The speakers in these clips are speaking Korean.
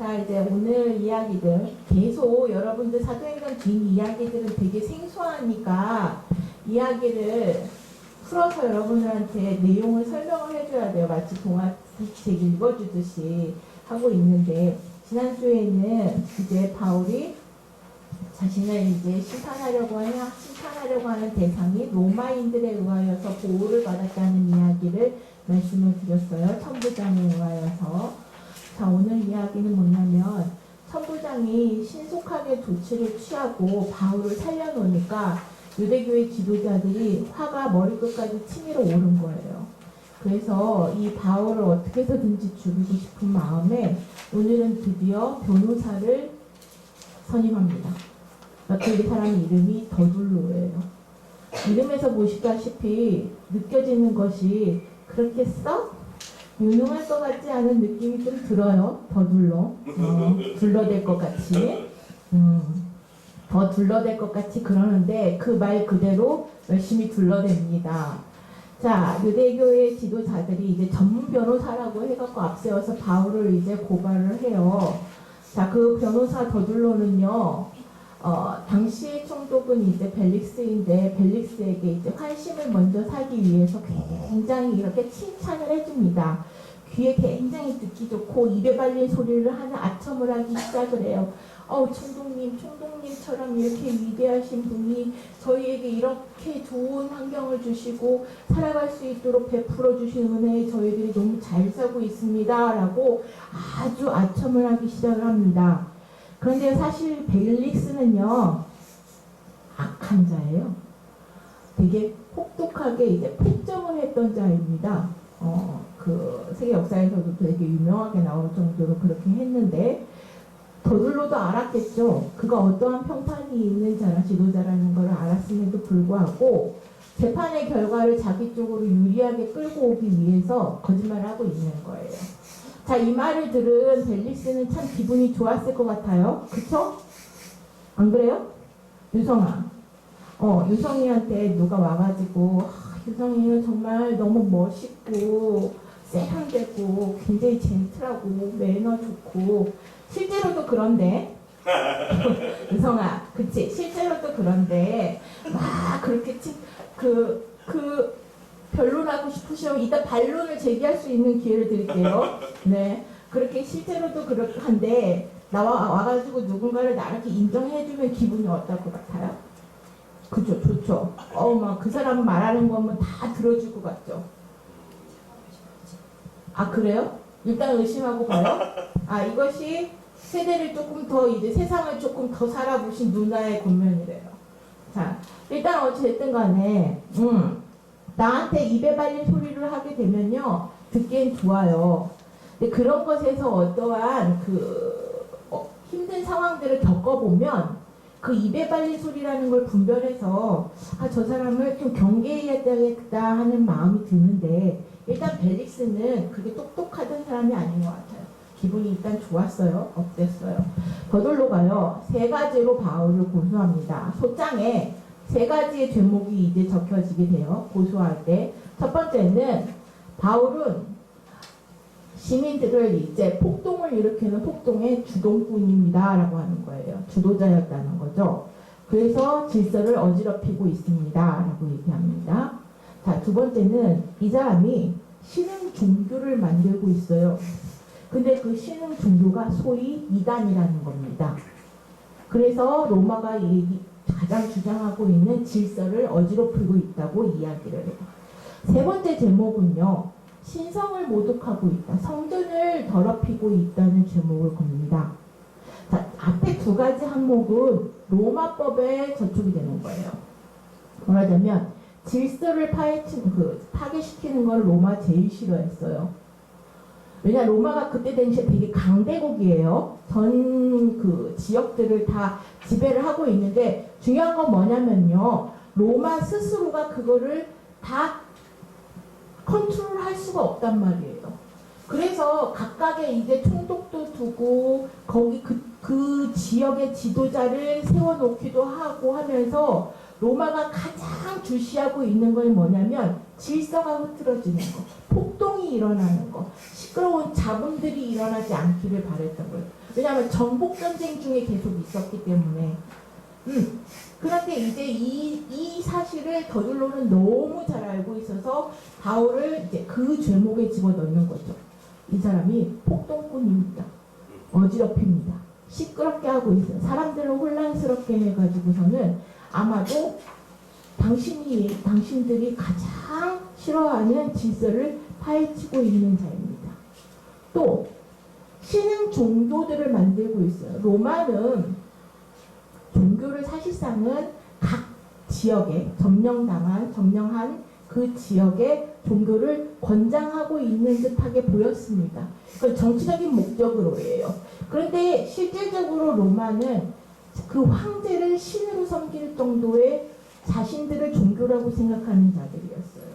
자, 이제 오늘 이야기들 계속 여러분들 사도행전 긴 이야기들은 되게 생소하니까 이야기를 풀어서 여러분들한테 내용을 설명을 해줘야 돼요. 마치 동화책 읽어주듯이 하고 있는데 지난주에는 이제 바울이 자신을 이제 심판하려고 하는 심판하려고 하는 대상이 로마인들에 의하여서 보호를 받았다는 이야기를 말씀을 드렸어요. 천부장에 의하여서. 자, 오늘 이야기는 뭐냐면 천부장이 신속하게 조치를 취하고 바울을 살려놓으니까 유대교의 지도자들이 화가 머리끝까지 치밀어 오른 거예요. 그래서 이 바울을 어떻게 해서든지 죽이고 싶은 마음에 오늘은 드디어 변호사를 선임합니다. 그 사람 이름이 더둘로예요. 이름에서 보시다시피 느껴지는 것이 그렇게 썩 유능할 것 같지 않은 느낌이 좀 들어요. 더 둘러. 어, 둘러댈 것 같이. 음, 더 둘러댈 것 같이 그러는데 그 말 그대로 열심히 둘러댑니다. 자, 유대교의 지도자들이 이제 전문 변호사라고 해갖고 앞세워서 바울을 이제 고발을 해요. 자, 그 변호사 더둘로는요, 어, 당시의 총독은 이제 벨릭스인데 벨릭스에게 이제 환심을 먼저 사기 위해서 굉장히 이렇게 칭찬을 해줍니다. 귀에 굉장히 듣기 좋고 입에 발린 소리를 하는 아첨을 하기 시작을 해요. 어, 총독님, 총독님처럼 이렇게 위대하신 분이 저희에게 이렇게 좋은 환경을 주시고 살아갈 수 있도록 베풀어 주신 은혜에 저희들이 너무 잘 살고 있습니다. 라고 아주 아첨을 하기 시작을 합니다. 그런데 사실 벨릭스는요, 악한 자예요. 되게 혹독하게 이제 폭정을 했던 자입니다. 어, 그 세계 역사에서도 되게 유명하게 나올 정도로 그렇게 했는데, 더들로도 알았겠죠. 그가 어떠한 평판이 있는 자라 지도자라는 걸 알았음에도 불구하고, 재판의 결과를 자기 쪽으로 유리하게 끌고 오기 위해서 거짓말을 하고 있는 거예요. 자, 이 말을 들은 벨리스는 참 기분이 좋았을 것 같아요. 그쵸? 안 그래요? 유성아. 어, 유성이한테 누가 와가지고, 아, 유성이는 정말 너무 멋있고, 세련되고, 굉장히 젠틀하고, 매너 좋고, 실제로도 그런데, 유성아, 그치? 실제로도 그런데, 막 그렇게 치, 그, 그, 변론하고 싶으시면 이따 반론을 제기할 수 있는 기회를 드릴게요. 네. 그렇게 실제로도 그렇한데 나와 와가지고 누군가를 나한테 인정해주면 기분이 어떨 것 같아요? 그죠, 좋죠. 어우 막 그 사람 말하는 거면 다 들어줄 것 같죠. 아 그래요? 일단 의심하고 봐요. 아 이것이 세대를 조금 더 이제 세상을 조금 더 살아보신 누나의 권면이래요. 자 일단 어찌됐든 간에 음. 나한테 입에 발린 소리를 하게 되면요 듣기엔 좋아요. 근데 그런 것에서 어떠한 그 어, 힘든 상황들을 겪어보면 그 입에 발린 소리라는 걸 분별해서 아 저 사람을 좀 경계해야 되겠다 하는 마음이 드는데 일단 벨릭스는 그게 똑똑하던 사람이 아닌 것 같아요. 기분이 일단 좋았어요. 어땠어요? 더돌로가요 세 가지로 바울을 고소합니다. 소장에 세 가지의 제목이 이제 적혀지게 돼요. 고소할 때. 첫 번째는 바울은 시민들을 이제 폭동을 일으키는 폭동의 주동꾼입니다. 라고 하는 거예요. 주도자였다는 거죠. 그래서 질서를 어지럽히고 있습니다. 라고 얘기합니다. 자, 두 번째는 이 사람이 신흥 종교를 만들고 있어요. 근데 그 신흥 종교가 소위 이단이라는 겁니다. 그래서 로마가 얘기, 가장 주장하고 있는 질서를 어지럽히고 있다고 이야기를 해요. 세 번째 제목은요. 신성을 모독하고 있다. 성전을 더럽히고 있다는 제목을 겁니다. 자, 앞에 두 가지 항목은 로마법에 저촉이 되는 거예요. 말하자면 질서를 그 파괴시키는 걸 로마 제일 싫어했어요. 왜냐 로마가 그때 당시에 되게 강대국이에요. 전 그 지역들을 다 지배를 하고 있는데 중요한 건 뭐냐면요. 로마 스스로가 그거를 다 컨트롤할 수가 없단 말이에요. 그래서 각각의 이제 총독도 두고 거기 그, 그 지역의 지도자를 세워놓기도 하고 하면서 로마가 가장 주시하고 있는 건 뭐냐면 질서가 흐트러지는 거, 폭동이 일어나는 거, 시끄러운 잡음들이 일어나지 않기를 바랬던 거예요. 왜냐하면 정복 전쟁 중에 계속 있었기 때문에. 음. 그런데 이제 이, 이 사실을 더둘로는 너무 잘 알고 있어서 바울을 이제 그 죄목에 집어넣는 거죠. 이 사람이 폭동꾼입니다. 어지럽힙니다. 시끄럽게 하고 있어요. 사람들을 혼란스럽게 해가지고서는 아마도 당신이, 당신들이 가장 싫어하는 질서를 파헤치고 있는 자입니다. 또, 신흥 종교들을 만들고 있어요. 로마는 종교를 사실상은 각 지역에 점령당한, 점령한 그 지역의 종교를 권장하고 있는 듯하게 보였습니다. 그건 정치적인 목적으로예요. 그런데 실질적으로 로마는 그 황제를 신으로 섬길 정도의 자신들을 종교라고 생각하는 자들이었어요.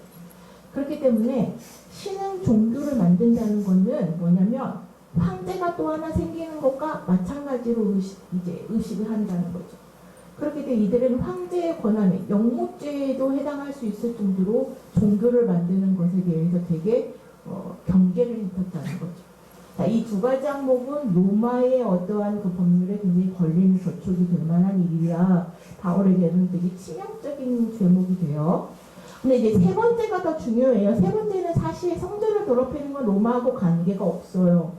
그렇기 때문에 신흥 종교를 만든다는 것은 뭐냐면 황제가 또 하나 생기는 것과 마찬가지로 의식, 이제 의식을 한다는 거죠. 그렇기 때문에 이들은 황제의 권한에 영모죄에도 해당할 수 있을 정도로 종교를 만드는 것에 대해서 되게 어, 경계를 입혔다는 거죠. 자, 이두 가지 항목은 로마의 어떠한 그 법률에 굉장히 걸리는 저촉이 될 만한 일이라 바울에게는 되게 치명적인 죄목이 돼요. 근데 이제 세 번째가 더 중요해요. 세 번째는 사실 성전을 더럽히는 건 로마하고 관계가 없어요.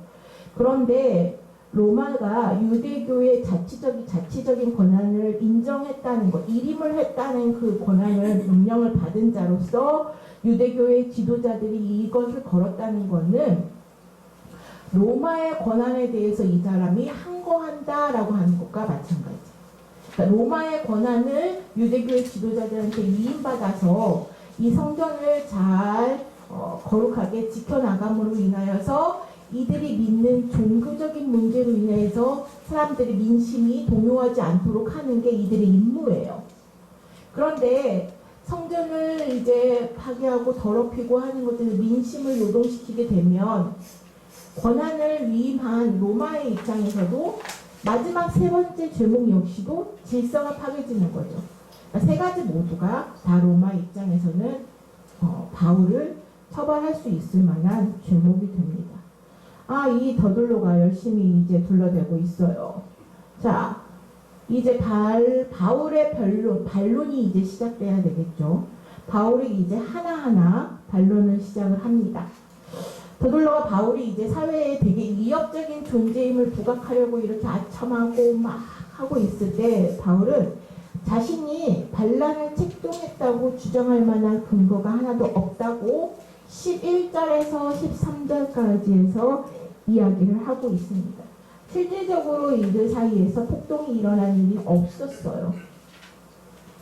그런데 로마가 유대교의 자치적인 자치적인 권한을 인정했다는 것, 일임을 했다는 그 권한을 명령을 받은 자로서 유대교의 지도자들이 이것을 걸었다는 것은 로마의 권한에 대해서 이 사람이 항거한다라고 하는 것과 마찬가지. 그러니까 로마의 권한을 유대교의 지도자들한테 위임받아서 이 성전을 잘 어, 거룩하게 지켜나감으로 인하여서 이들이 믿는 종교적인 문제로 인해서 사람들의 민심이 동요하지 않도록 하는 게 이들의 임무예요. 그런데 성전을 이제 파괴하고 더럽히고 하는 것들을 민심을 요동시키게 되면 권한을 위임한 로마의 입장에서도 마지막 세 번째 죄목 역시도 질서가 파괴지는 거죠. 그러니까 세 가지 모두가 다 로마 입장에서는 어, 바울을 처벌할 수 있을 만한 죄목이 됩니다. 아, 이 더둘로가 열심히 이제 둘러대고 있어요. 자, 이제 발, 바울의 변론, 반론이 이제 시작돼야 되겠죠. 바울이 이제 하나하나 반론을 시작을 합니다. 더둘러가 바울이 이제 사회에 되게 위협적인 존재임을 부각하려고 이렇게 아첨하고 막 하고 있을 때 바울은 자신이 반란을 책동했다고 주장할 만한 근거가 하나도 없다고 11절에서 13절까지 해서 이야기를 하고 있습니다. 실질적으로 이들 사이에서 폭동이 일어난 일이 없었어요.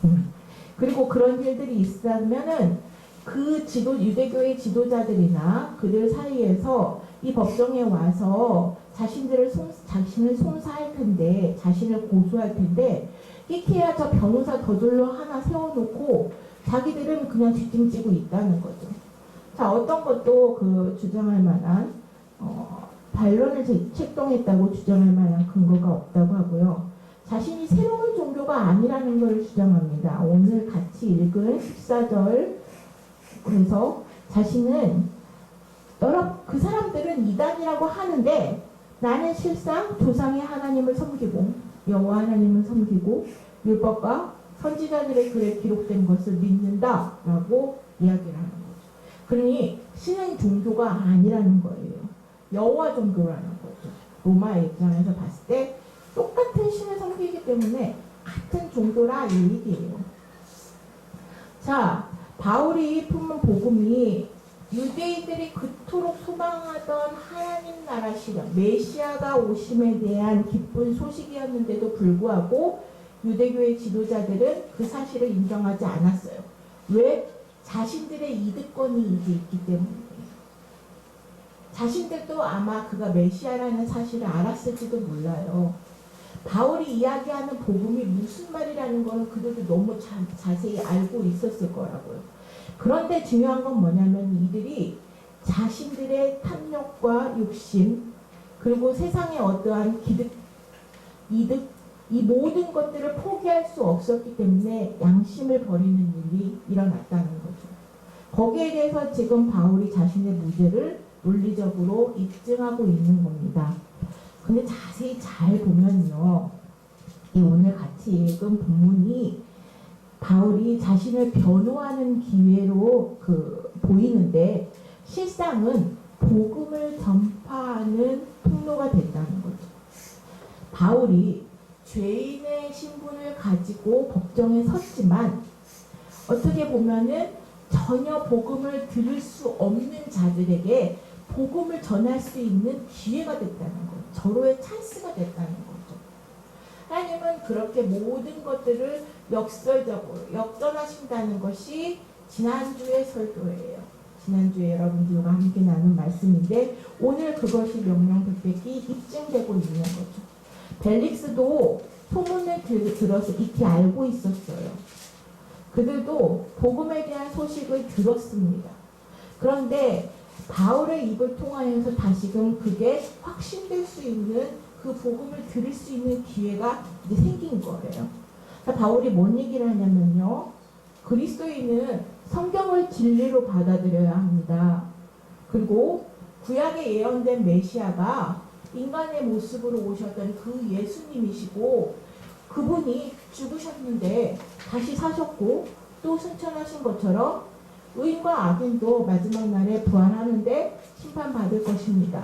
음. 그리고 그런 일들이 있었다면은 그 지도 유대교의 지도자들이나 그들 사이에서 이 법정에 와서 자신들을 송, 자신을 송사할 텐데 자신을 고소할 텐데 끼케야 저 변호사 더둘러 하나 세워놓고 자기들은 그냥 뒷짐지고 있다는 거죠. 자 어떤 것도 그 주장할 만한 어, 반론을 제- 책동했다고 주장할 만한 근거가 없다고 하고요. 자신이 새로운 종교가 아니라는 것을 주장합니다. 오늘 같이 읽은 14절 그래서 자신은 여러 그 사람들은 이단이라고 하는데 나는 실상 조상의 하나님을 섬기고 여호와 하나님을 섬기고 율법과 선지자들의 글에 기록된 것을 믿는다라고 이야기를 하는 거죠. 그러니 신은 종교가 아니라는 거예요. 여호와 종교라는 거죠. 로마의 입장에서 봤을 때 똑같은 신을 섬기기 때문에 같은 종교라 이 얘기예요. 자, 바울이 품은 복음이 유대인들이 그토록 소망하던 하나님 나라 실현, 메시아가 오심에 대한 기쁜 소식이었는데도 불구하고 유대교의 지도자들은 그 사실을 인정하지 않았어요. 왜? 자신들의 이득권이 이제 있기 때문이에요. 자신들도 아마 그가 메시아라는 사실을 알았을지도 몰라요. 바울이 이야기하는 복음이 무슨 말이라는 거는 그들도 너무 자, 자세히 알고 있었을 거라고요. 그런데 중요한 건 뭐냐면 이들이 자신들의 탐욕과 욕심 그리고 세상의 어떠한 기득, 이득 이 모든 것들을 포기할 수 없었기 때문에 양심을 버리는 일이 일어났다는 거죠. 거기에 대해서 지금 바울이 자신의 무죄를 논리적으로 입증하고 있는 겁니다. 근데 자세히 잘 보면요. 이 오늘 같이 읽은 본문이 바울이 자신을 변호하는 기회로 그 보이는데 실상은 복음을 전파하는 통로가 됐다는 거죠. 바울이 죄인의 신분을 가지고 법정에 섰지만 어떻게 보면은 전혀 복음을 들을 수 없는 자들에게 복음을 전할 수 있는 기회가 됐다는 거예요. 절호의 찬스가 됐다는 거죠. 하나님은 그렇게 모든 것들을 역설적으로 역전하신다는 것이 지난주의 설교예요. 지난주에 여러분들과 함께 나눈 말씀인데 오늘 그것이 명령 백백히 입증되고 있는 거죠. 벨릭스도 소문을 들, 들어서 익히 알고 있었어요. 그들도 복음에 대한 소식을 들었습니다. 그런데 바울의 입을 통하여서 다시금 그게 확신될 수 있는 그 복음을 들을 수 있는 기회가 이제 생긴 거예요. 자, 바울이 뭔 얘기를 하냐면요. 그리스도인은 성경을 진리로 받아들여야 합니다. 그리고 구약에 예언된 메시아가 인간의 모습으로 오셨던 그 예수님이시고 그분이 죽으셨는데 다시 사셨고 또 승천하신 것처럼 의인과 악인도 마지막 날에 부활하는데 심판받을 것입니다.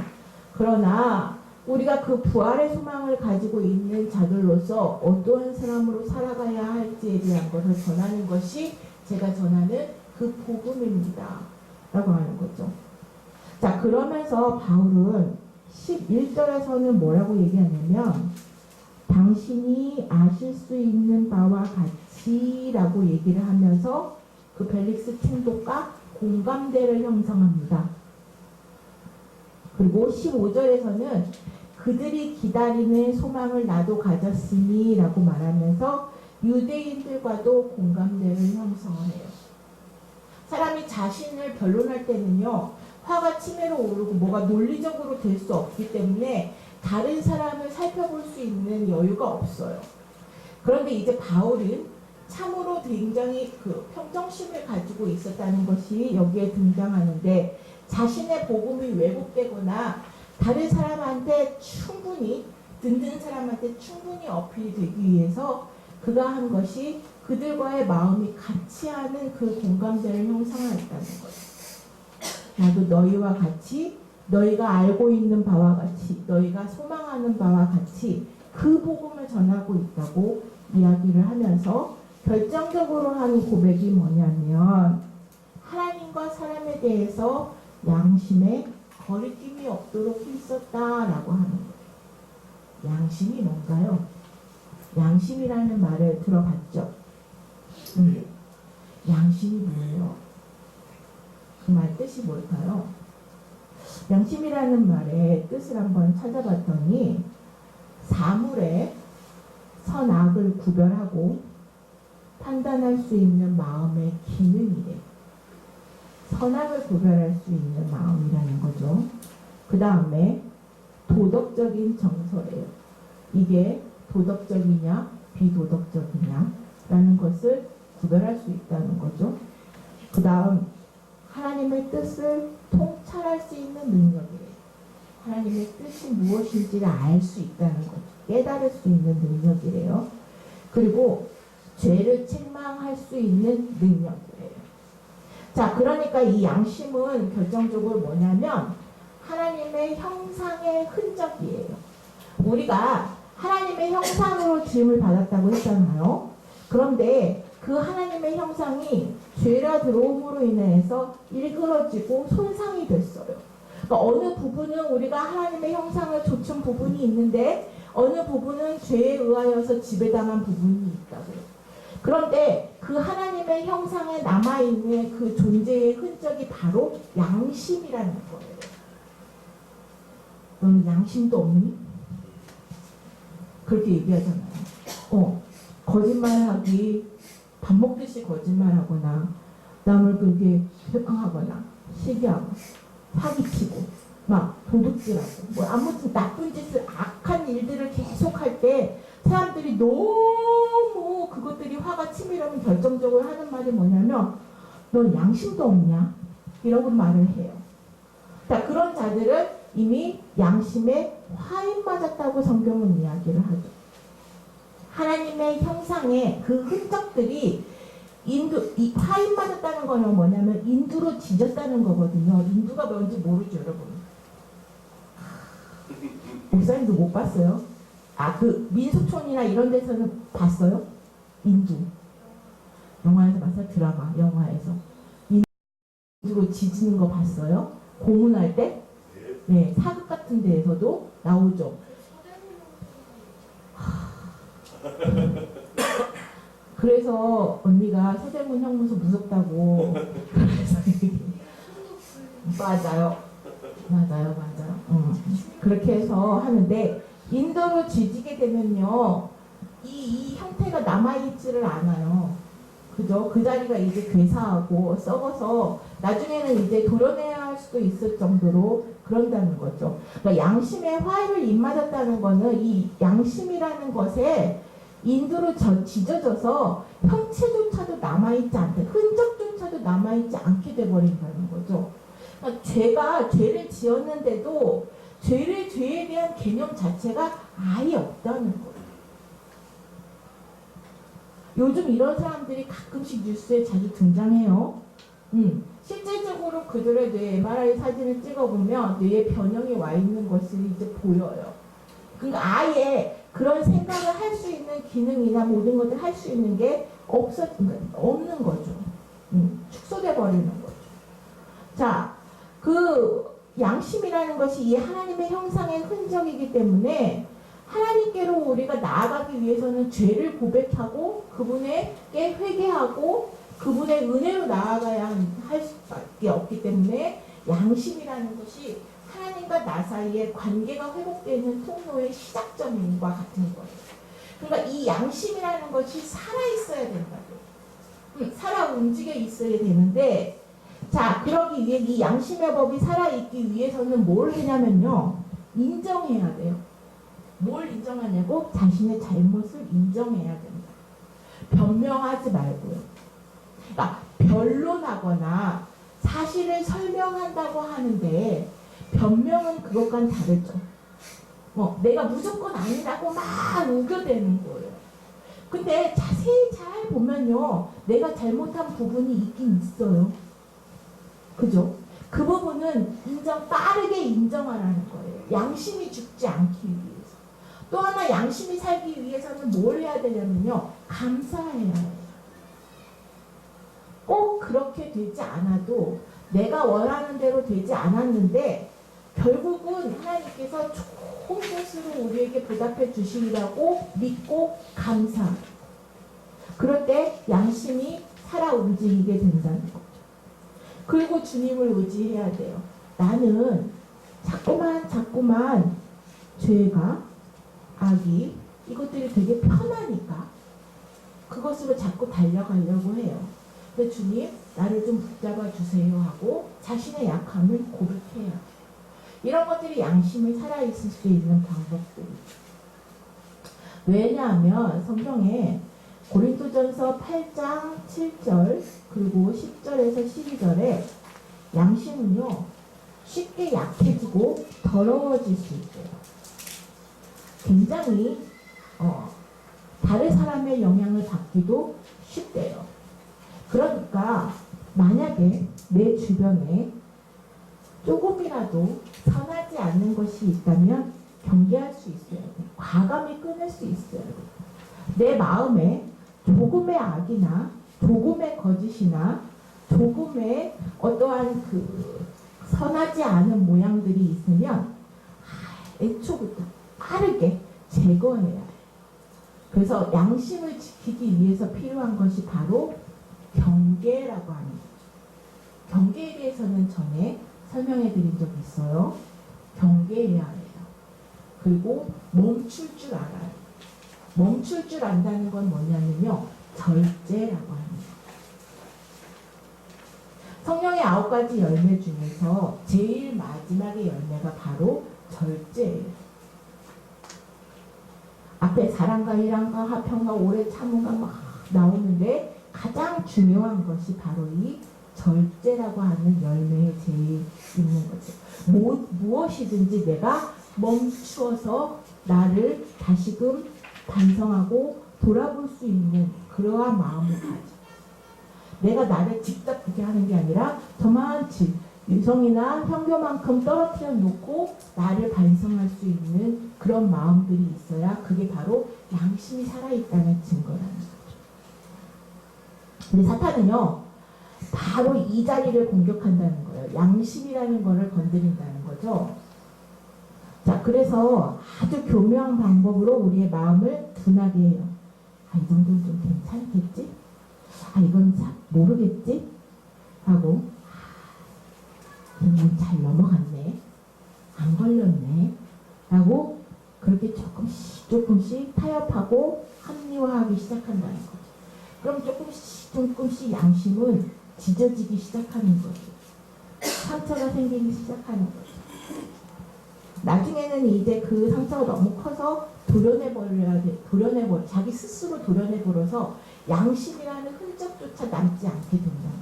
그러나 우리가 그 부활의 소망을 가지고 있는 자들로서 어떠한 사람으로 살아가야 할지에 대한 것을 전하는 것이 제가 전하는 그 복음입니다. 라고 하는 거죠. 자, 그러면서 바울은 11절에서는 뭐라고 얘기하냐면 당신이 아실 수 있는 바와 같이 라고 얘기를 하면서 그 벨릭스 총독과 공감대를 형성합니다. 그리고 15절에서는 그들이 기다리는 소망을 나도 가졌으니 라고 말하면서 유대인들과도 공감대를 형성해요. 사람이 자신을 변론할 때는요, 화가 치매로 오르고 뭐가 논리적으로 될 수 없기 때문에 다른 사람을 살펴볼 수 있는 여유가 없어요. 그런데 이제 바울은 참으로 굉장히 그 평정심을 가지고 있었다는 것이 여기에 등장하는데 자신의 복음이 왜곡되거나 다른 사람한테 충분히 듣는 사람한테 충분히 어필이 되기 위해서 그가 한 것이 그들과의 마음이 같이 하는 그 공감대를 형성하였다는 거예요. 나도 너희와 같이 너희가 알고 있는 바와 같이 너희가 소망하는 바와 같이 그 복음을 전하고 있다고 이야기를 하면서 결정적으로 하는 고백이 뭐냐면 하나님과 사람에 대해서 양심에 거리낌이 없도록 힘썼다라고 하는 거예요. 양심이 뭔가요? 양심이라는 말을 들어봤죠? 음. 양심이 뭐예요? 그 말 뜻이 뭘까요? 양심이라는 말의 뜻을 한번 찾아봤더니 사물의 선악을 구별하고 판단할 수 있는 마음의 기능이래. 선악을 구별할 수 있는 마음이라는 거죠. 그 다음에 도덕적인 정서래요. 이게 도덕적이냐 비도덕적이냐 라는 것을 구별할 수 있다는 거죠. 그 다음 하나님의 뜻을 통찰할 수 있는 능력이에요. 하나님의 뜻이 무엇인지를 알 수 있다는 거죠. 깨달을 수 있는 능력이래요. 그리고 죄를 책망할 수 있는 능력이래요. 자, 그러니까 이 양심은 결정적으로 뭐냐면 하나님의 형상의 흔적이에요. 우리가 하나님의 형상으로 지음을 받았다고 했잖아요. 그런데 그 하나님의 형상이 죄가 들어옴으로 인해서 일그러지고 손상이 됐어요. 그러니까 어느 부분은 우리가 하나님의 형상을 좇은 부분이 있는데 어느 부분은 죄에 의하여서 지배당한 부분이 있다고요. 그런데 그 하나님의 형상에 남아있는 그 존재의 흔적이 바로 양심이라는 거예요. 너는 양심도 없니? 그렇게 얘기하잖아요. 어, 거짓말하기, 밥 먹듯이 거짓말하거나, 남을 그렇게 회방하거나, 시기하고, 사기치고, 막 도둑질하고, 뭐 아무튼 나쁜 짓을 악한 일들을 계속할 때 사람들이 너무 그 치밀하면 결정적으로 하는 말이 뭐냐면, 넌 양심도 없냐? 이러고 말을 해요. 자, 그런 자들은 이미 양심에 화인 맞았다고 성경은 이야기를 하죠. 하나님의 형상의 그 흔적들이 인두, 이 화인 맞았다는 거는 뭐냐면 인두로 지졌다는 거거든요. 인두가 뭔지 모르죠, 여러분. 목사님도 못 봤어요? 아, 그 민속촌이나 이런 데서는 봤어요? 인두. 영화에서 봤어요? 드라마, 영화에서. 인두로 지지는 거 봤어요? 고문할 때? 네, 사극 같은 데에서도 나오죠. 그래서 언니가 서대문 형무소 무섭다고 맞아요. 맞아요, 맞아요. 음. 그렇게 해서 하는데 인도로 지지게 되면요, 이, 이 형태가 남아있지를 않아요. 그죠? 그 자리가 이제 괴사하고 썩어서 나중에는 이제 도려내야 할 수도 있을 정도로 그런다는 거죠. 그러니까 양심의 화해를 입맞았다는 거는 이 양심이라는 것에 인도로 저, 지져져서 형체조차도 남아있지 않다. 흔적조차도 남아있지 않게 돼버린다는 거죠. 그러니까 죄가 죄를 지었는데도 죄를 죄에 대한 개념 자체가 아예 없다는 거예요. 요즘 이런 사람들이 가끔씩 뉴스에 자주 등장해요. 음, 실질적으로 그들의 뇌 MRI 사진을 찍어보면 뇌에 변형이 와 있는 것이 이제 보여요. 그러니까 아예 그런 생각을 할 수 있는 기능이나 모든 것을 할 수 있는 게 없어, 그러니까 없는 거죠. 음, 축소돼 버리는 거죠. 자, 그 양심이라는 것이 이 하나님의 형상의 흔적이기 때문에 하나님께로 우리가 나아가기 위해서는 죄를 고백하고 그분에게 회개하고 그분의 은혜로 나아가야 할 수밖에 없기 때문에 양심이라는 것이 하나님과 나 사이의 관계가 회복되는 통로의 시작점과 같은 거예요. 그러니까 이 양심이라는 것이 살아 있어야 된다고. 음, 살아 움직여 있어야 되는데 자, 그러기 위해 이 양심의 법이 살아있기 위해서는 뭘 하냐면요. 인정해야 돼요. 뭘 인정하냐고? 자신의 잘못을 인정해야 된다. 변명하지 말고요. 그러니까 변론하거나 사실을 설명한다고 하는데 변명은 그것과는 다르죠. 뭐 내가 무조건 아니라고 막 우겨대는 거예요. 근데 자세히 잘 보면요. 내가 잘못한 부분이 있긴 있어요. 그죠? 그 부분은 인정, 빠르게 인정하라는 거예요. 양심이 죽지 않기 위해서. 또 하나 양심이 살기 위해서는 뭘 해야 되냐면요. 감사해야 해요. 꼭 그렇게 되지 않아도 내가 원하는 대로 되지 않았는데 결국은 하나님께서 좋은 것으로 우리에게 보답해 주시리라고 믿고 감사. 그럴 때 양심이 살아 움직이게 된다는 거죠. 그리고 주님을 의지해야 돼요. 나는 자꾸만 자꾸만 죄가 악이 이것들이 되게 편하니까 그것으로 자꾸 달려가려고 해요. 근데 주님 나를 좀 붙잡아 주세요 하고 자신의 약함을 고백해야 돼요. 이런 것들이 양심이 살아있을 수 있는 방법들이죠. 왜냐하면 성경에 고린도전서 8장 7절 그리고 10절에서 12절에 양심은요 쉽게 약해지고 더러워질 수 있어요. 굉장히 어, 다른 사람의 영향을 받기도 쉽대요. 그러니까 만약에 내 주변에 조금이라도 선하지 않는 것이 있다면 경계할 수 있어야 돼. 과감히 끊을 수 있어야 돼. 내 마음에 조금의 악이나 조금의 거짓이나 조금의 어떠한 그 선하지 않은 모양들이 있으면 애초부터 빠르게 제거해야 해요. 그래서 양심을 지키기 위해서 필요한 것이 바로 경계라고 하는 거죠. 경계에 대해서는 전에 설명해 드린 적이 있어요. 경계해야 해요. 그리고 멈출 줄 알아요. 멈출 줄 안다는 건 뭐냐면요. 절제라고 합니다. 성령의 아홉 가지 열매 중에서 제일 마지막의 열매가 바로 절제예요. 앞에 사랑과 일랑과 화평과 오래 참음과 막 나오는데 가장 중요한 것이 바로 이 절제라고 하는 열매에 제일 있는 거죠. 뭐, 무엇이든지 내가 멈추어서 나를 다시금 반성하고 돌아볼 수 있는 그러한 마음을 가져. 내가 나를 직접 그렇게 하는 게 아니라 저만치 유성이나 형교만큼 떨어뜨려 놓고 나를 반성할 수 있는 그런 마음들이 있어야 그게 바로 양심이 살아있다는 증거라는 거죠. 근데 사탄은요, 바로 이 자리를 공격한다는 거예요. 양심이라는 거를 건드린다는 거죠. 자, 그래서 아주 교묘한 방법으로 우리의 마음을 둔하게 해요. 아, 이 정도는 좀 괜찮겠지? 아, 이건 잘 모르겠지? 하고, 아, 그냥 잘 넘어갔네. 안 걸렸네. 라고 그렇게 조금씩 조금씩 타협하고 합리화하기 시작한다는 거죠. 그럼 조금씩 조금씩 양심은 짖어지기 시작하는 거죠. 상처가 생기기 시작하는 거죠. 나중에는 이제 그 상처가 너무 커서 도려내버려야 돼. 도려내버 자기 스스로 도려내버려서 양심이라는 흔적조차 남지 않게 된다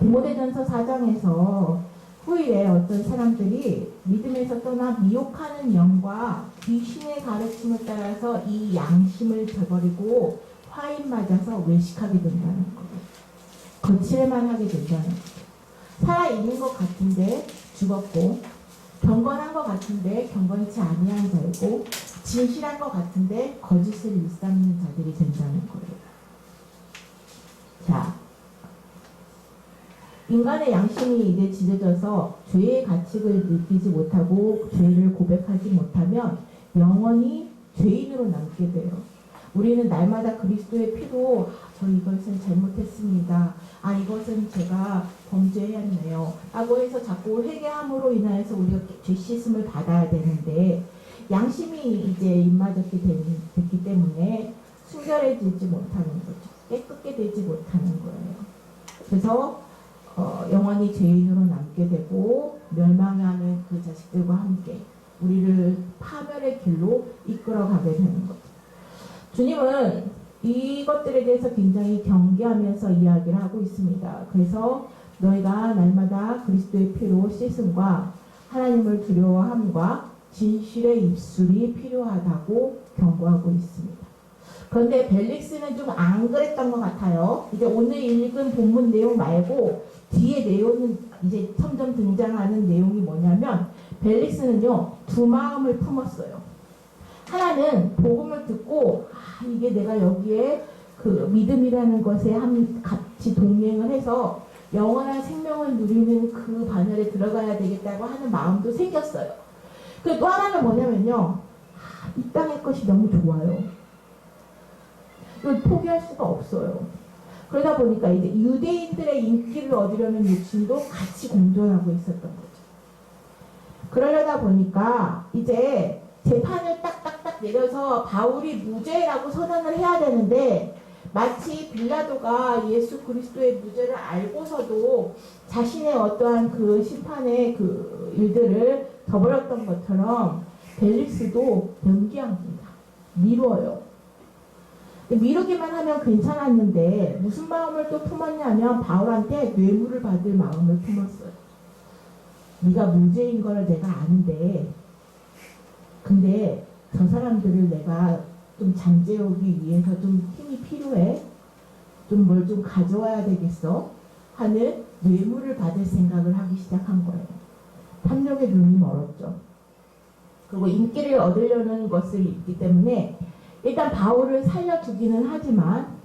는 거예요. 디모데전서 4장에서 후일에 어떤 사람들이 믿음에서 떠나 미혹하는 영과 귀신의 가르침을 따라서 이 양심을 저버리고 화인 맞아서 외식하게 된다는 거예요. 거칠만 하게 된다는 거죠. 살아있는 것 같은데 죽었고 경건한 것 같은데 경건치 아니한 자이고 진실한 것 같은데 거짓을 일삼는 자들이 된다는 거예요. 자, 인간의 양심이 이제 지져져서 죄의 가책을 느끼지 못하고 죄를 고백하지 못하면 영원히 죄인으로 남게 돼요. 우리는 날마다 그리스도의 피로 아, 저 이것은 잘못했습니다. 아 이것은 제가 범죄했네요. 라고 해서 자꾸 회개함으로 인하여서 우리가 죄 씻음을 받아야 되는데 양심이 이제 입맞았게 된- 됐기 때문에 순결해지지 못하는 거죠. 깨끗게 되지 못하는 거예요. 그래서 어, 영원히 죄인으로 남게 되고 멸망하는 그 자식들과 함께 우리를 파멸의 길로 이끌어가게 되는 거죠. 주님은 이것들에 대해서 굉장히 경계하면서 이야기를 하고 있습니다. 그래서 너희가 날마다 그리스도의 피로 씻음과 하나님을 두려워함과 진실의 입술이 필요하다고 경고하고 있습니다. 그런데 벨릭스는 좀 안 그랬던 것 같아요. 이제 오늘 읽은 본문 내용 말고 뒤에 내용은 이제 점점 등장하는 내용이 뭐냐면 벨릭스는요 두 마음을 품었어요. 하나는 복음을 듣고 아, 이게 내가 여기에 그 믿음이라는 것에 한 같이 동행을 해서 영원한 생명을 누리는 그 반열에 들어가야 되겠다고 하는 마음도 생겼어요. 그또 하나는 뭐냐면요. 아, 이 땅의 것이 너무 좋아요. 이걸 포기할 수가 없어요. 그러다 보니까 이제 유대인들의 인기를 얻으려는 욕심도 같이 공존하고 있었던 거죠. 그러려다 보니까 이제 재판을 딱딱딱 내려서 바울이 무죄라고 선언을 해야 되는데 마치 빌라도가 예수 그리스도의 무죄를 알고서도 자신의 어떠한 그 심판의 그 일들을 저버렸던 것처럼 벨릭스도 연기합니다. 미뤄요. 미루기만 하면 괜찮았는데 무슨 마음을 또 품었냐면 바울한테 뇌물을 받을 마음을 품었어요. 네가 문제인 걸 내가 아는데 근데 저 사람들을 내가 좀 잠재우기 위해서 좀 힘이 필요해. 좀 뭘좀 가져와야 되겠어. 하는 뇌물을 받을 생각을 하기 시작한 거예요. 탐욕의 눈이 멀었죠. 그리고 인기를 얻으려는 것을 있기 때문에 일단 바울을 살려두기는 하지만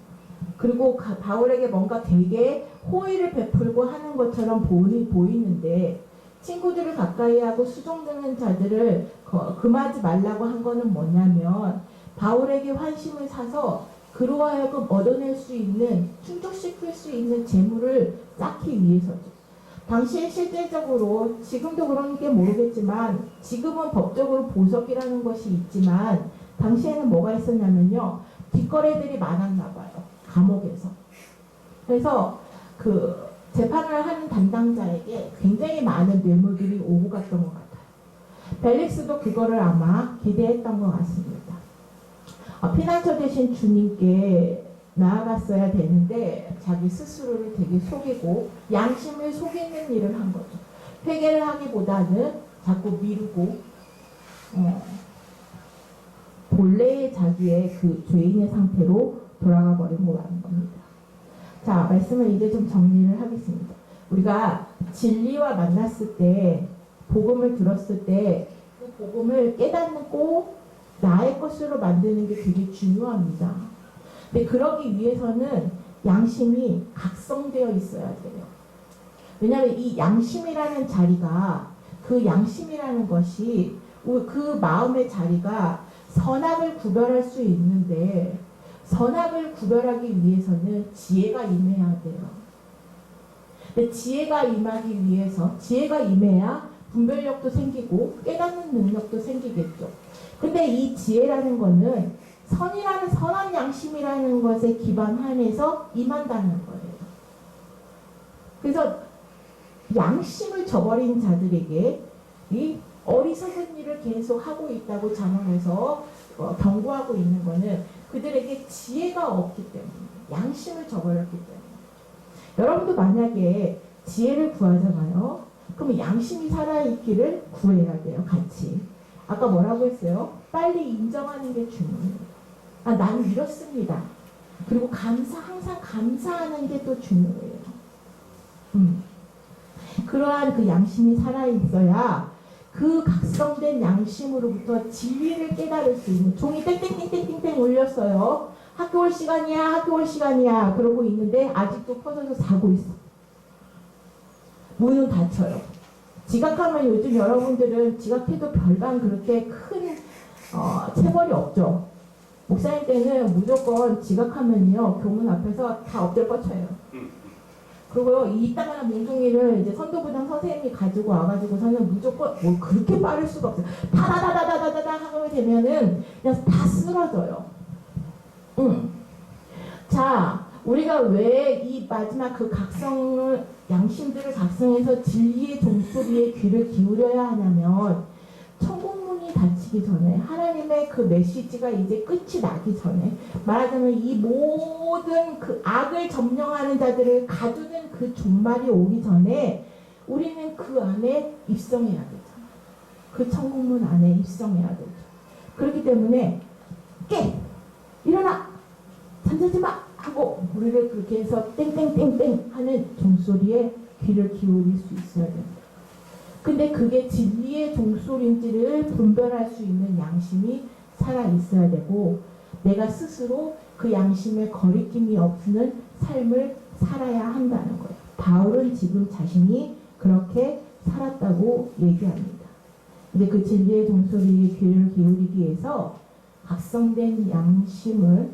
그리고 가- 바울에게 뭔가 되게 호의를 베풀고 하는 것처럼 보이, 보이는데 친구들을 가까이 하고 수종드는 자들을 거- 금하지 말라고 한 거는 뭐냐면 바울에게 환심을 사서 그로 하여금 얻어낼 수 있는 충족시킬 수 있는 재물을 쌓기 위해서죠. 당시에 실질적으로 지금도 그런 게 모르겠지만 지금은 법적으로 보석이라는 것이 있지만 당시에는 뭐가 있었냐면요. 뒷거래들이 많았나 봐요. 감옥에서. 그래서 그 재판을 하는 담당자에게 굉장히 많은 뇌물들이 오고 갔던 것 같아요. 벨릭스도 그거를 아마 기대했던 것 같습니다. 어, 피난처 대신 주님께 나아갔어야 되는데 자기 스스로를 되게 속이고 양심을 속이는 일을 한 거죠. 회개를 하기보다는 자꾸 미루고 어, 본래의 자기의 그 죄인의 상태로 돌아가 버린 거라는 겁니다. 자, 말씀을 이제 좀 정리를 하겠습니다. 우리가 진리와 만났을 때, 복음을 들었을 때, 그 복음을 깨닫고 나의 것으로 만드는 게 되게 중요합니다. 근데 그러기 위해서는 양심이 각성되어 있어야 돼요. 왜냐하면 이 양심이라는 자리가, 그 양심이라는 것이, 그 마음의 자리가 선악을 구별할 수 있는데, 선악을 구별하기 위해서는 지혜가 임해야 돼요. 근데 지혜가 임하기 위해서 지혜가 임해야 분별력도 생기고 깨닫는 능력도 생기겠죠. 근데 이 지혜라는 거는 선이라는 선한 양심이라는 것에 기반하면서 임한다는 거예요. 그래서 양심을 저버린 자들에게 이 어리석은 일을 계속 하고 있다고 자문해서 어, 경고하고 있는 거는 그들에게 지혜가 없기 때문에 양심을 저버렸기 때문에 여러분도 만약에 지혜를 구하잖아요. 그럼 양심이 살아있기를 구해야 돼요. 같이. 아까 뭐라고 했어요? 빨리 인정하는 게 중요해요. 아, 나는 이렇습니다. 그리고 감사, 항상 감사하는 게 또 중요해요. 음. 그러한 그 양심이 살아있어야 그 각성된 양심으로부터 진리를 깨달을 수 있는 종이 땡땡땡땡땡땡 울렸어요. 학교 올 시간이야, 학교 올 시간이야. 그러고 있는데 아직도 퍼져서 자고 있어. 문은 닫혀요. 지각하면 요즘 여러분들은 지각해도 별반 그렇게 큰 어, 체벌이 없죠. 목사님 때는 무조건 지각하면요 교문 앞에서 다 엎드려 뻗쳐요. 그리고요 이따가는 몽둥이를 이제 선도부장 선생님이 가지고 와가지고서는 무조건 뭐 그렇게 빠를 수가 없어요. 다다다다다다다다 하고 되면은 그냥 다 쓰러져요. 응. 자, 우리가 왜 이 마지막 그 각성을 양심들을 각성해서 진리의 종소리에 귀를 기울여야 하냐면 천국문이 닫히기 전에 하나님의 그 메시지가 이제 끝이 나기 전에 말하자면 이 모든 그 악을 점령하는 자들을 가두는 그 종말이 오기 전에 우리는 그 안에 입성해야 되잖아. 그 천국문 안에 입성해야 되죠. 그렇기 때문에 깨! 일어나! 잠자지 마! 하고 우리를 그렇게 해서 땡땡땡땡 하는 종소리에 귀를 기울일 수 있어야 됩니다. 근데 그게 진리의 종소리인지를 분별할 수 있는 양심이 살아 있어야 되고 내가 스스로 그 양심에 거리낌이 없는 삶을 살아야 한다는 거예요. 바울은 지금 자신이 그렇게 살았다고 얘기합니다. 근데 그 진리의 종소리에 귀를 기울이기 위해서 각성된 양심을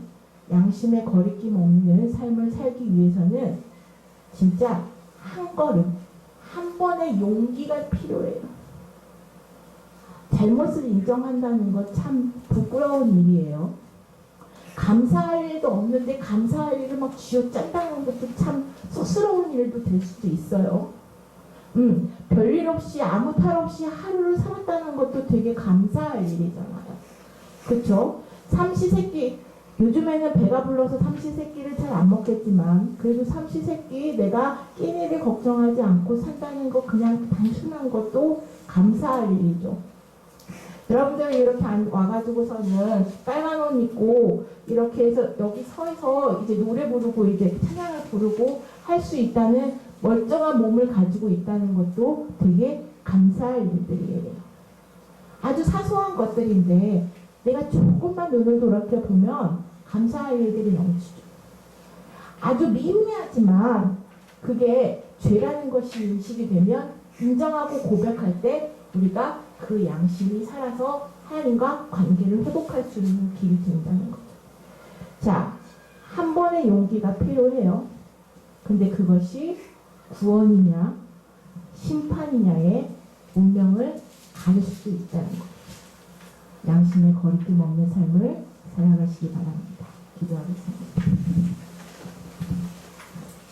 양심에 거리낌 없는 삶을 살기 위해서는 진짜 한 걸음, 한 번의 용기가 필요해요. 잘못을 인정한다는 것 참 부끄러운 일이에요. 감사할 일도 없는데 감사할 일을 막 쥐어짠다는 것도 참 쑥스러운 일도 될 수도 있어요. 음, 별일 없이 아무 탈 없이 하루를 살았다는 것도 되게 감사할 일이잖아요. 그쵸? 삼시세끼 요즘에는 배가 불러서 삼시세끼를 잘 안 먹겠지만 그래도 삼시세끼 내가 끼니를 걱정하지 않고 산다는 것 그냥 단순한 것도 감사할 일이죠. 여러분들 이렇게 안- 와가지고서는 빨간 옷 입고 이렇게 해서 여기 서서 이제 노래 부르고 이제 찬양을 부르고 할 수 있다는 멀쩡한 몸을 가지고 있다는 것도 되게 감사할 일들이에요. 아주 사소한 것들인데 내가 조금만 눈을 돌이켜 보면 감사할 일들이 넘치죠. 아주 미미하지만 그게 죄라는 것이 인식이 되면 인정하고 고백할 때 우리가 그 양심이 살아서 하나님과 관계를 회복할 수 있는 길이 된다는 거죠. 자, 한 번의 용기가 필요해요. 근데 그것이 구원이냐, 심판이냐의 운명을 가릴 수 있다는 거죠. 양심에 거리낌 없는 삶을 살아가시기 바랍니다. Obrigada.